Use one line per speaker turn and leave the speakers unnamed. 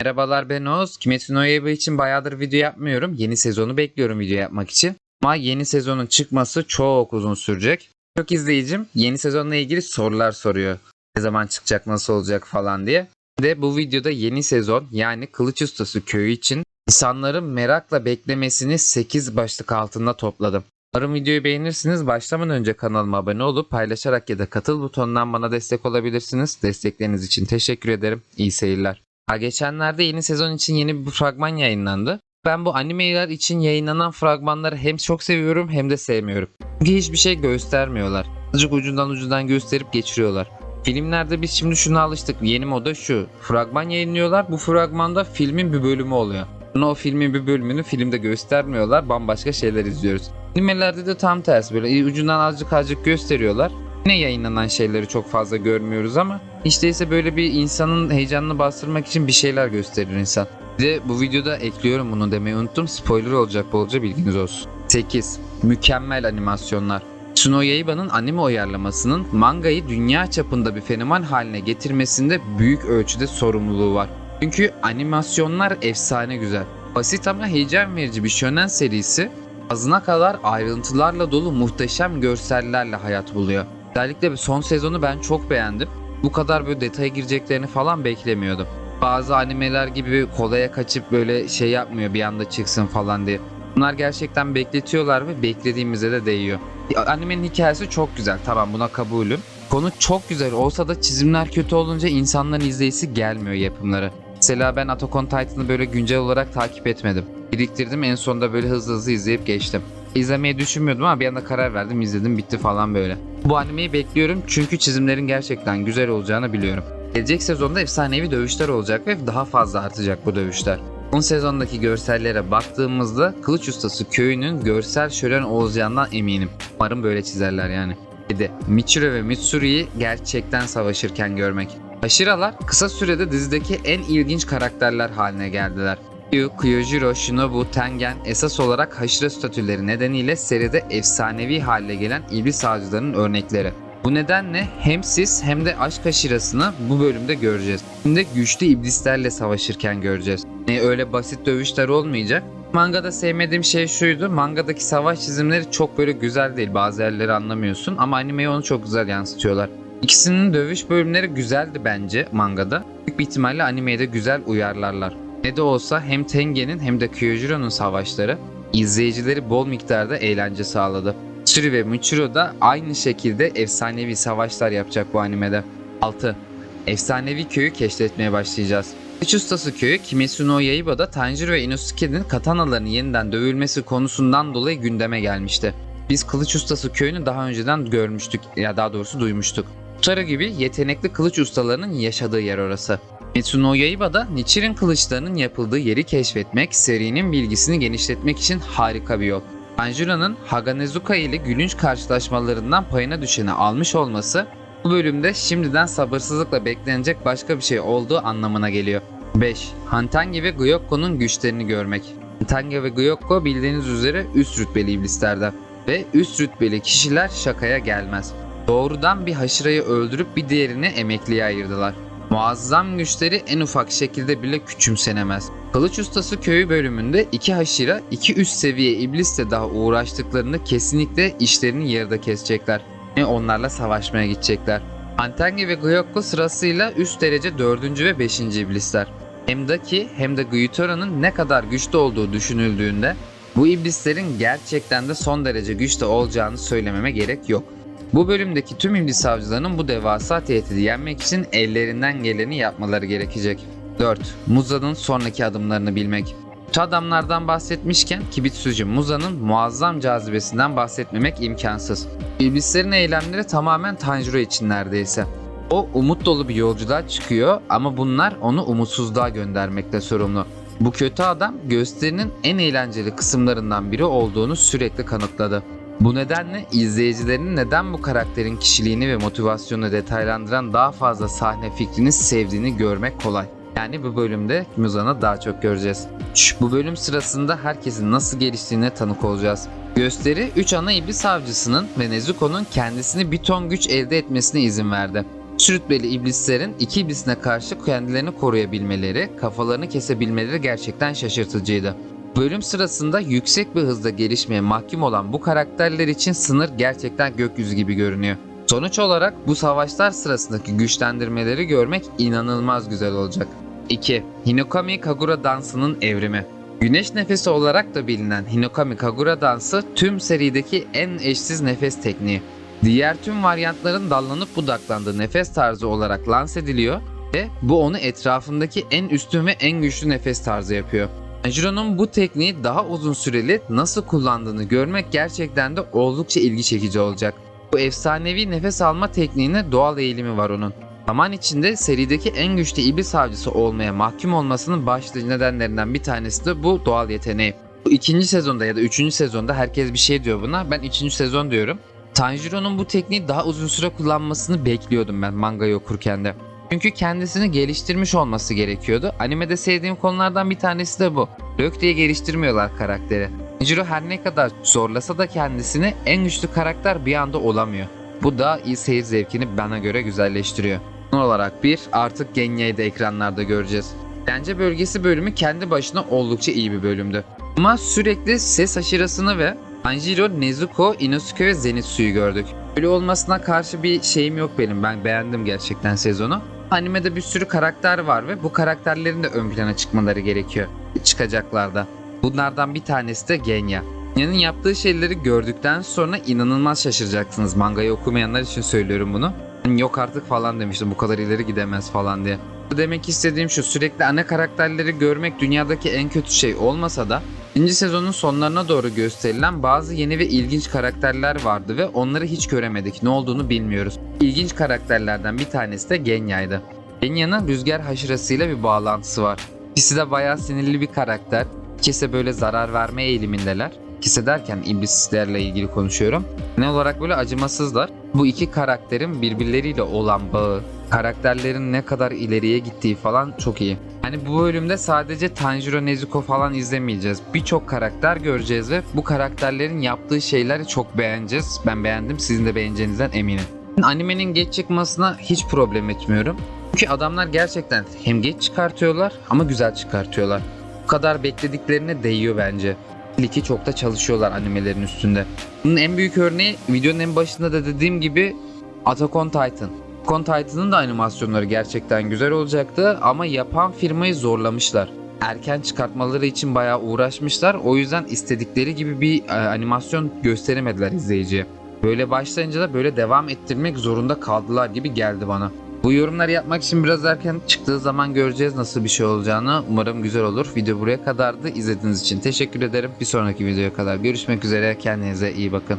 Merhabalar ben Oğuz. Kimetsu no Yaiba için bayağıdır video yapmıyorum. Yeni sezonu bekliyorum video yapmak için. Ama yeni sezonun çıkması çok uzun sürecek. Çok izleyicim yeni sezonla ilgili sorular soruyor. Ne zaman çıkacak, nasıl olacak falan diye. Ve bu videoda yeni sezon yani Kılıç Ustası köyü için insanların merakla beklemesini 8 başlık altında topladım. Umarım videoyu beğenirsiniz. Başlamadan önce kanalıma abone olup paylaşarak ya da katıl butonundan bana destek olabilirsiniz. Destekleriniz için teşekkür ederim. İyi seyirler. Ha, geçenlerde yeni sezon için yeni bir fragman yayınlandı. Ben bu animeler için yayınlanan fragmanları hem çok seviyorum hem de sevmiyorum. Çünkü hiçbir şey göstermiyorlar. Azıcık ucundan ucundan gösterip geçiriyorlar. Filmlerde biz şimdi şuna alıştık. Yeni moda şu. Fragman yayınlıyorlar. Bu fragmanda filmin bir bölümü oluyor. Sonra o filmin bir bölümünü filmde göstermiyorlar. Bambaşka şeyler izliyoruz. Animelerde de tam tersi. Böyle ucundan azıcık azıcık gösteriyorlar. Yine yayınlanan şeyleri çok fazla görmüyoruz ama hiç değilse böyle bir insanın heyecanını bastırmak için bir şeyler gösterir insan. Bir de bu videoda ekliyorum bunu demeyi unuttum. Spoiler olacak bolca bilginiz olsun. 8. Mükemmel animasyonlar. Tsuno Yaiba'nın anime uyarlamasının mangayı dünya çapında bir fenomen haline getirmesinde büyük ölçüde sorumluluğu var. Çünkü animasyonlar efsane güzel. Basit ama heyecan verici bir shonen serisi azına kadar ayrıntılarla dolu muhteşem görsellerle hayat buluyor. Özellikle son sezonu ben çok beğendim. Bu kadar böyle detaya gireceklerini falan beklemiyordum. Bazı animeler gibi kolaya kaçıp böyle şey yapmıyor bir anda çıksın falan diye. Bunlar gerçekten bekletiyorlar ve beklediğimize de değiyor. Animenin hikayesi çok güzel tamam buna kabulüm. Konu çok güzel olsa da çizimler kötü olunca insanların izleyisi gelmiyor yapımları. Mesela ben Attack on Titan'ı böyle güncel olarak takip etmedim. Biriktirdim en sonunda böyle hızlı hızlı izleyip geçtim. İzlemeyi düşünmüyordum ama bir anda karar verdim izledim bitti falan böyle. Bu animeyi bekliyorum çünkü çizimlerin gerçekten güzel olacağını biliyorum. Gelecek sezonda efsanevi dövüşler olacak ve daha fazla artacak bu dövüşler. 10 sezondaki görsellere baktığımızda Kılıç Ustası köyünün görsel şölen olacağından eminim. Umarım böyle çizerler yani. 7. Michiro ve Mitsuri'yi gerçekten savaşırken görmek. Hashiralar kısa sürede dizideki en ilginç karakterler haline geldiler. Ryu, Kyojiro, Shinobu, Tengen esas olarak Hashira statüleri nedeniyle seride efsanevi hale gelen iblis avcılarının örnekleri. Bu nedenle hem siz hem de aşk Hashira'sını bu bölümde göreceğiz. Şimdi güçlü iblislerle savaşırken göreceğiz. Yani öyle basit dövüşler olmayacak. Mangada sevmediğim şey şuydu. Mangadaki savaş çizimleri çok böyle güzel değil. Bazı yerleri anlamıyorsun ama animeye onu çok güzel yansıtıyorlar. İkisinin dövüş bölümleri güzeldi bence mangada. Büyük bir ihtimalle animeye de güzel uyarlarlar. Ne de olsa hem Tengen'in hem de Kyojiro'nun savaşları izleyicileri bol miktarda eğlence sağladı. Tsuri ve Michiro da aynı şekilde efsanevi savaşlar yapacak bu animede. 6. Efsanevi köyü keşfetmeye başlayacağız. Kılıç Ustası köyü Kimetsu no Yaiba'da Tanjiro ve Inosuke'nin katanalarının yeniden dövülmesi konusundan dolayı gündeme gelmişti. Biz Kılıç Ustası köyünü daha önceden görmüştük ya daha doğrusu duymuştuk. Tara gibi yetenekli kılıç ustalarının yaşadığı yer orası. Mitsuno Yaiba'da Nichiren kılıçlarının yapıldığı yeri keşfetmek, serinin bilgisini genişletmek için harika bir yol. Tanjiro'nun Haganezuka ile gülünç karşılaşmalarından payına düşeni almış olması bu bölümde şimdiden sabırsızlıkla beklenecek başka bir şey olduğu anlamına geliyor. 5. Hantangi ve Gyokko'nun güçlerini görmek. Hantangi ve Gyokko bildiğiniz üzere üst rütbeli iblislerden ve üst rütbeli kişiler şakaya gelmez. Doğrudan bir haşırayı öldürüp bir diğerini emekliye ayırdılar. Muazzam güçleri en ufak şekilde bile küçümsenemez. Kılıç Ustası köyü bölümünde iki haşira, iki üst seviye iblisle daha uğraştıklarını kesinlikle işlerini yarıda kesecekler. Ve onlarla savaşmaya gidecekler. Antengi ve Gyokko sırasıyla üst derece 4. ve 5. iblisler. Hem Daki hem de Gyutora'nın ne kadar güçlü olduğu düşünüldüğünde bu iblislerin gerçekten de son derece güçlü olacağını söylememe gerek yok. Bu bölümdeki tüm iblis avcılarının bu devasa tehdidi yenmek için ellerinden geleni yapmaları gerekecek. 4. Muza'nın sonraki adımlarını bilmek. Kötü adamlardan bahsetmişken Kibitsuji Muza'nın muazzam cazibesinden bahsetmemek imkansız. İblislerin eylemleri tamamen Tanjiro için neredeyse. O umut dolu bir yolculuğa çıkıyor ama bunlar onu umutsuzluğa göndermekte sorumlu. Bu kötü adam gösterinin en eğlenceli kısımlarından biri olduğunu sürekli kanıtladı. Bu nedenle izleyicilerin neden bu karakterin kişiliğini ve motivasyonunu detaylandıran daha fazla sahne fikrini sevdiğini görmek kolay. Yani bu bölümde Muzan'ı daha çok göreceğiz. Bu bölüm sırasında herkesin nasıl geliştiğine tanık olacağız. Gösteri 3 ana iblis avcısının ve Nezuko'nun kendisini bir ton güç elde etmesine izin verdi. Sürütbeli iblislerin iki iblisine karşı kendilerini koruyabilmeleri, kafalarını kesebilmeleri gerçekten şaşırtıcıydı. Bölüm sırasında yüksek bir hızda gelişmeye mahkum olan bu karakterler için sınır gerçekten gökyüzü gibi görünüyor. Sonuç olarak bu savaşlar sırasındaki güçlendirmeleri görmek inanılmaz güzel olacak. 2. Hinokami Kagura dansının evrimi. Güneş nefesi olarak da bilinen Hinokami Kagura dansı tüm serideki en eşsiz nefes tekniği. Diğer tüm varyantların dallanıp budaklandığı nefes tarzı olarak lanse ediliyor ve bu onu etrafındaki en üstün ve en güçlü nefes tarzı yapıyor. Tanjiro'nun bu tekniği daha uzun süreli nasıl kullandığını görmek gerçekten de oldukça ilgi çekici olacak. Bu efsanevi nefes alma tekniğine doğal eğilimi var onun. Zaman içinde serideki en güçlü iblis avcısı olmaya mahkum olmasının başlıca nedenlerinden bir tanesi de bu doğal yeteneği. Bu ikinci sezonda ya da üçüncü sezonda herkes bir şey diyor buna. Ben üçüncü sezon diyorum. Tanjiro'nun bu tekniği daha uzun süre kullanmasını bekliyordum ben mangayı okurken de. Çünkü kendisini geliştirmiş olması gerekiyordu. Animede sevdiğim konulardan bir tanesi de bu. Lök diye geliştirmiyorlar karakteri. Tanjiro her ne kadar zorlasa da kendisini en güçlü karakter bir anda olamıyor. Bu da iyi seyir zevkini bana göre güzelleştiriyor. Son olarak bir artık Genya'yı da ekranlarda göreceğiz. Bence bölgesi bölümü kendi başına oldukça iyi bir bölümdü. Ama sürekli ses aşırısını ve Tanjiro, Nezuko, Inosuke ve Zenitsu'yu gördük. Öyle olmasına karşı bir şeyim yok benim. Ben beğendim gerçekten sezonu. Animede bir sürü karakter var ve bu karakterlerin de ön plana çıkmaları gerekiyor. Çıkacaklarda. Bunlardan bir tanesi de Genya. Genya'nın yaptığı şeyleri gördükten sonra inanılmaz şaşıracaksınız. Mangayı okumayanlar için söylüyorum bunu. Hani Yok artık falan demiştim bu kadar ileri gidemez falan diye. Demek istediğim şu sürekli ana karakterleri görmek dünyadaki en kötü şey olmasa da İkinci sezonun sonlarına doğru gösterilen bazı yeni ve ilginç karakterler vardı ve onları hiç göremedik. Ne olduğunu bilmiyoruz. İlginç karakterlerden bir tanesi de Genya'ydı. Genya'nın rüzgar haşırasıyla bir bağlantısı var. İkisi de bayağı sinirli bir karakter. İkisi böyle zarar verme eğilimindeler. İkisi derken iblislerle ilgili konuşuyorum. Ne olarak böyle acımasızlar. Bu iki karakterin birbirleriyle olan bağı, karakterlerin ne kadar ileriye gittiği falan çok iyi. Hani bu bölümde sadece Tanjiro Nezuko falan izlemeyeceğiz. Birçok karakter göreceğiz ve bu karakterlerin yaptığı şeyleri çok beğeneceğiz. Ben beğendim. Sizin de beğeneceğinizden eminim. Animenin geç çıkmasına hiç problem etmiyorum. Çünkü adamlar gerçekten hem geç çıkartıyorlar ama güzel çıkartıyorlar. Bu kadar beklediklerine değiyor bence. Liki çok da çalışıyorlar animelerin üstünde. Bunun en büyük örneği videonun en başında da dediğim gibi Attack on Titan. Attack Titan'ın da animasyonları gerçekten güzel olacaktı ama yapan firmayı zorlamışlar. Erken çıkartmaları için bayağı uğraşmışlar. O yüzden istedikleri gibi bir e, animasyon gösteremediler izleyiciye. Böyle başlayınca da böyle devam ettirmek zorunda kaldılar gibi geldi bana. Bu yorumları yapmak için biraz erken çıktığı zaman göreceğiz nasıl bir şey olacağını. Umarım güzel olur. Video buraya kadardı. İzlediğiniz için teşekkür ederim. Bir sonraki videoya kadar görüşmek üzere. Kendinize iyi bakın.